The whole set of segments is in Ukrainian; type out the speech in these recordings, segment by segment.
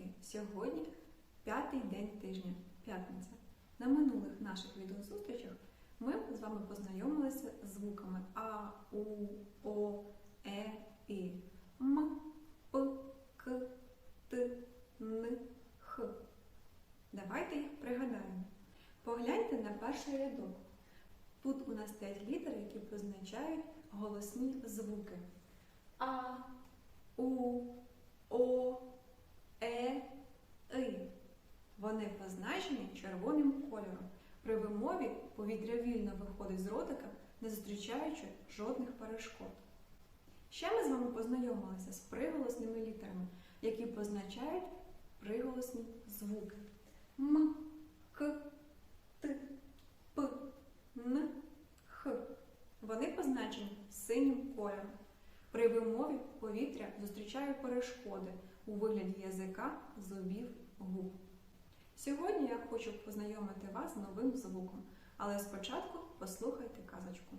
малюки! Сьогодні п'ятий день тижня, п'ятниця. На минулих наших відеозустрічах ми з вами познайомилися з звуками А, У, О, Е, І, М, П, К, Т, Н, Х. Давайте їх пригадаємо. Погляньте на перший рядок. Тут у нас стоять літери, які позначають голосні звуки. А, У, О, Е, И. Вони позначені червоним кольором. При вимові повітря вільно виходить з ротика, не зустрічаючи жодних перешкод. Ще ми з вами познайомилися з приголосними літерами, які позначають приголосні звуки. М, К, Т, П, Н, Х. Вони позначені синім кольором. При вимові повітря зустрічає перешкоди у вигляді язика, зубів, губ. Сьогодні я хочу познайомити вас з новим звуком, але спочатку послухайте казочку.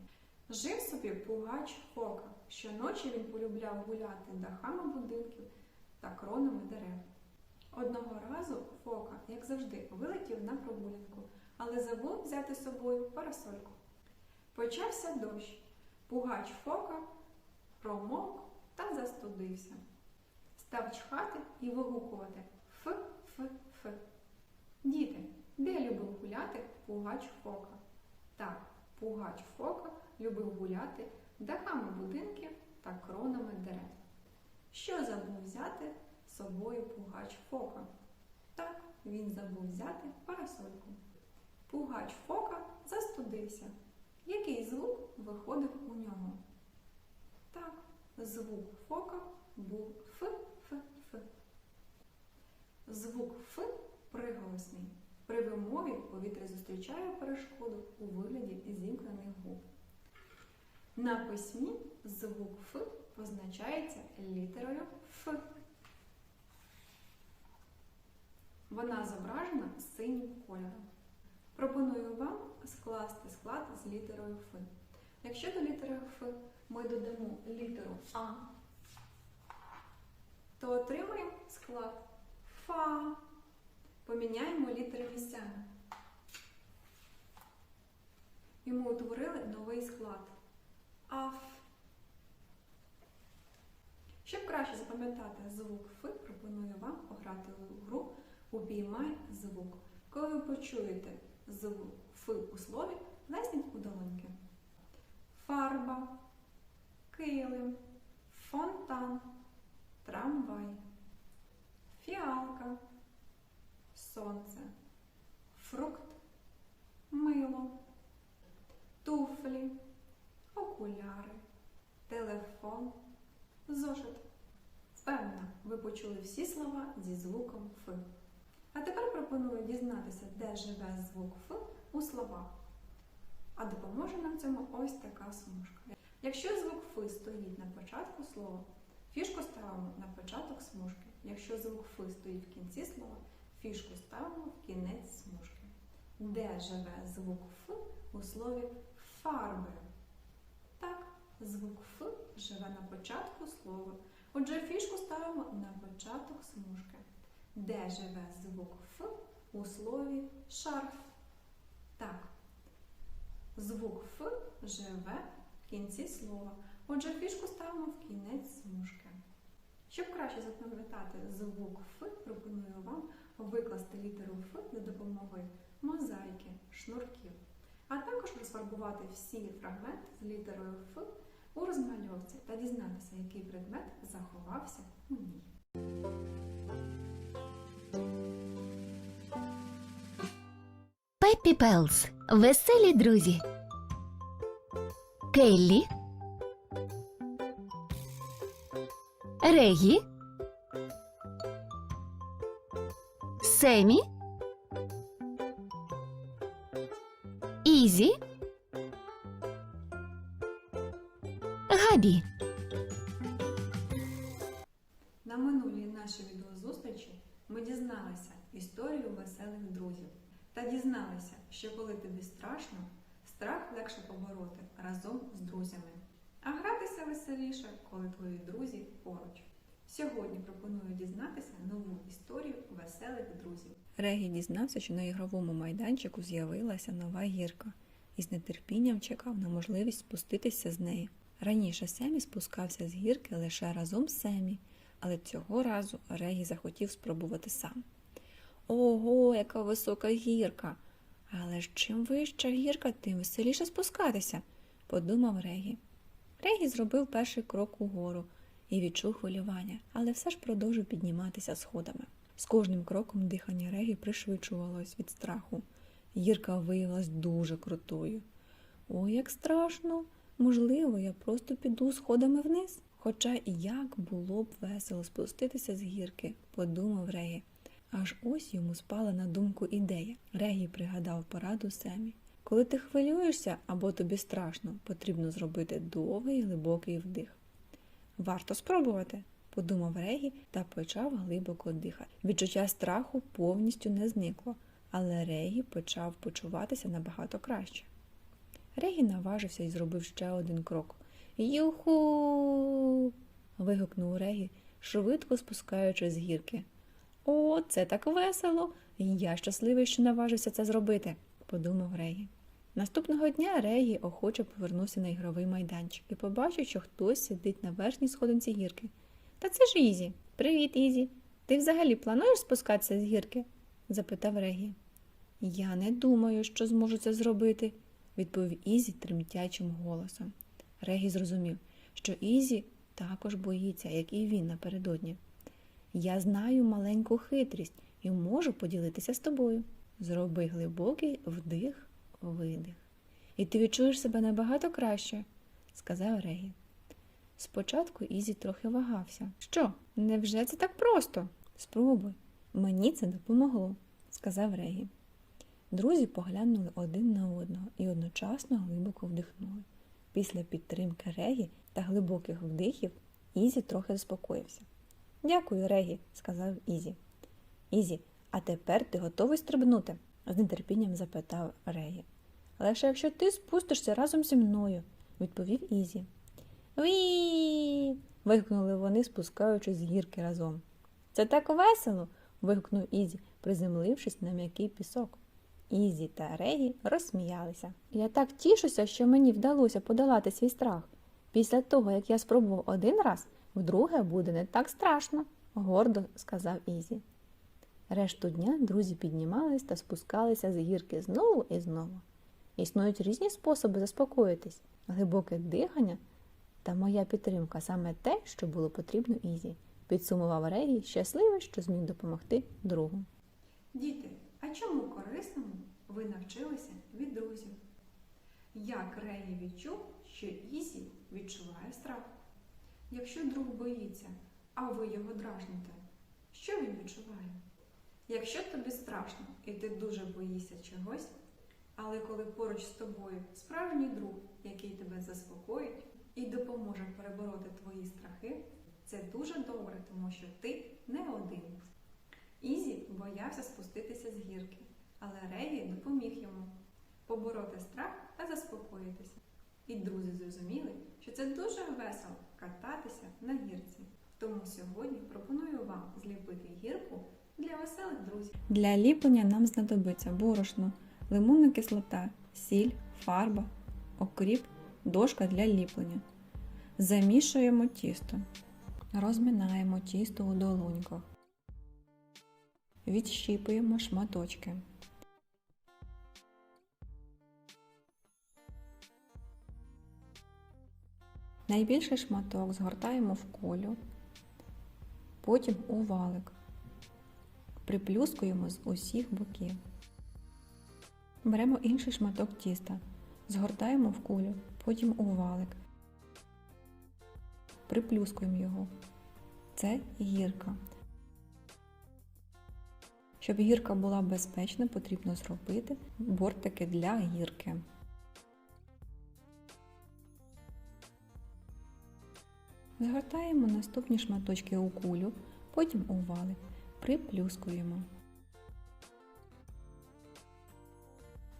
Жив собі пугач Фока. Щоночі він полюбляв гуляти дахами будинків та кронами дерев. Одного разу Фока, як завжди, вилетів на прогулянку, але забув взяти з собою парасольку. Почався дощ. Пугач Фока промок та застудився. Став чхати і вигукувати Ф, Ф, Ф. Діти, де любив гуляти пугач Фока? Так, пугач Фока любив гуляти дахами будинків та кронами дерев. Що забув взяти з собою пугач Фока? Так, він забув взяти парасольку. Пугач Фока застудився. Який звук виходив у нього? Звук фока був Ф, Ф, Ф. Звук Ф приголосний. При вимові повітря зустрічає перешкоду у вигляді зімкнених губ. На письмі звук Ф позначається літерою Ф. Вона зображена синім кольором. Пропоную вам скласти склад з літерою Ф. Якщо до літери Ф ми додамо літеру А, то отримаємо склад Фа. Поміняємо літери місцями. І ми утворили новий склад АФ. Щоб краще запам'ятати звук Ф, пропоную вам пограти у гру Упіймай звук. Коли ви почуєте звук Ф у слові, плесніть у долоньки. Фарба, килим, фонтан, трамвай, фіалка, сонце, фрукт, мило, туфлі, окуляри, телефон, зошит. Впевнена, ви почули всі слова зі звуком Ф. А тепер пропоную дізнатися, де живе звук Ф у словах. А допоможе нам цьому ось така смужка. Якщо звук Ф стоїть на початку слова, фішку ставимо на початок смужки. Якщо звук Ф стоїть в кінці слова, фішку ставимо в кінець смужки. Де живе звук Ф у слові фарби? Так, звук Ф живе на початку слова. Отже, фішку ставимо на початок смужки. Де живе звук Ф у слові шарф? Так, звук Ф живе в кінці слова. Отже, фішку ставимо в кінець смужки. Щоб краще запам'ятати звук Ф, пропоную вам викласти літеру Ф за допомогою мозаїки, шнурків, а також розфарбувати всі фрагменти з літерою Ф у розмальовці та дізнатися, який предмет заховався у ній. Пеппі Пелс. Веселі друзі. Келлі. Регі. Семі. Ізі. Габі. На минулій нашій відеозустрічі ми дізналися історію веселих друзів та дізналися, що коли тобі страшно, страх легше побороти разом з друзями, а гратися веселіше, коли твої друзі поруч. Сьогодні пропоную дізнатися нову історію веселих друзів. Регі дізнався, що на ігровому майданчику з'явилася нова гірка і з нетерпінням чекав на можливість спуститися з неї. Раніше Семі спускався з гірки лише разом з Семі, але цього разу Регі захотів спробувати сам. Ого, яка висока гірка! Але ж чим вища гірка, тим веселіше спускатися, подумав Регі. Регі зробив перший крок угору і відчув хвилювання, але все ж продовжив підніматися сходами. З кожним кроком дихання Регі пришвидшувалось від страху. Гірка виявилась дуже крутою. Ой, як страшно! Можливо, я просто піду сходами вниз. Хоча як було б весело спуститися з гірки, подумав Регі. Аж ось йому спала на думку ідея. Регі пригадав пораду Семі. Коли ти хвилюєшся або тобі страшно, потрібно зробити довгий глибокий вдих. Варто спробувати, подумав Регі та почав глибоко дихати. Відчуття страху повністю не зникло, але Регі почав почуватися набагато краще. Регі наважився і зробив ще один крок. Юху. вигукнув Регі, швидко спускаючись з гірки. О, це так весело! Я щасливий, що наважився це зробити, подумав Регі. Наступного дня Регі охоче повернувся на ігровий майданчик і побачив, що хтось сидить на верхній сходинці гірки. Та це ж Ізі. Привіт, Ізі. Ти взагалі плануєш спускатися з гірки? запитав Регі. Я не думаю, що зможу це зробити, відповів Ізі тремтячим голосом. Регі зрозумів, що Ізі також боїться, як і він напередодні. Я знаю маленьку хитрість і можу поділитися з тобою. Зроби глибокий вдих, видих. І ти відчуєш себе набагато краще, сказав Регі. Спочатку Ізі трохи вагався. Що, невже це так просто? Спробуй. Мені це допомогло, сказав Регі. Друзі поглянули один на одного і одночасно глибоко вдихнули. Після підтримки Регі та глибоких вдихів Ізі трохи заспокоївся. Дякую, Регі, сказав Ізі. Ізі, а тепер ти готовий стрибнути? з нетерпінням запитав Регі. Лише якщо ти спустишся разом зі мною, відповів Ізі. Ві. вигукнули вони, спускаючись з гірки разом. Це так весело. вигукнув Ізі, приземлившись на м'який пісок. Ізі та Регі розсміялися. Я так тішуся, що мені вдалося подолати свій страх. Після того, як я спробував один раз, вдруге буде не так страшно, гордо сказав Ізі. Решту дня друзі піднімались та спускалися з гірки знову і знову. Існують різні способи заспокоїтись, глибоке дихання та моя підтримка саме те, що було потрібно Ізі, підсумував Регі, щасливий, що зміг допомогти другу. Діти, а чому корисному ви навчилися від друзів? Як Регі відчув, що Ізі відчуває страх? Якщо друг боїться, а ви його дражните, що він відчуває? Якщо тобі страшно і ти дуже боїшся чогось, але коли поруч з тобою справжній друг, який тебе заспокоїть і допоможе перебороти твої страхи, це дуже добре, тому що ти не один. Ізі боявся спуститися з гірки, але Регі допоміг йому побороти страх та заспокоїтися. І друзі зрозуміли, що це дуже весело кататися на гірці. Тому сьогодні пропоную вам зліпити гірку для веселих друзів. Для ліплення нам знадобиться борошно, лимонна кислота, сіль, фарба, окріп, дошка для ліплення. Замішуємо тісто. Розминаємо тісто у долоньках. Відщіпуємо шматочки. Найбільший шматок згортаємо в колю, потім у валик. Приплюскуємо з усіх боків. Беремо інший шматок тіста, згортаємо в кулю, потім у валик. Приплюскуємо його. Це гірка. Щоб гірка була безпечна, потрібно зробити бортики для гірки. Згортаємо наступні шматочки у кулю, потім у валик. Приплюскуємо.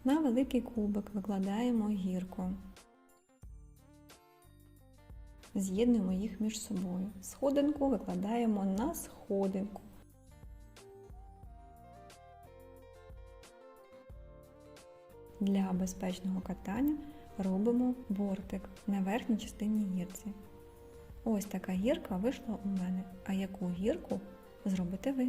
На великий кубик викладаємо гірку. З'єднуємо їх між собою. Сходинку викладаємо на сходинку. Для безпечного катання робимо бортик на верхній частині гірці. Ось така гірка вийшла у мене. А яку гірку зробите ви?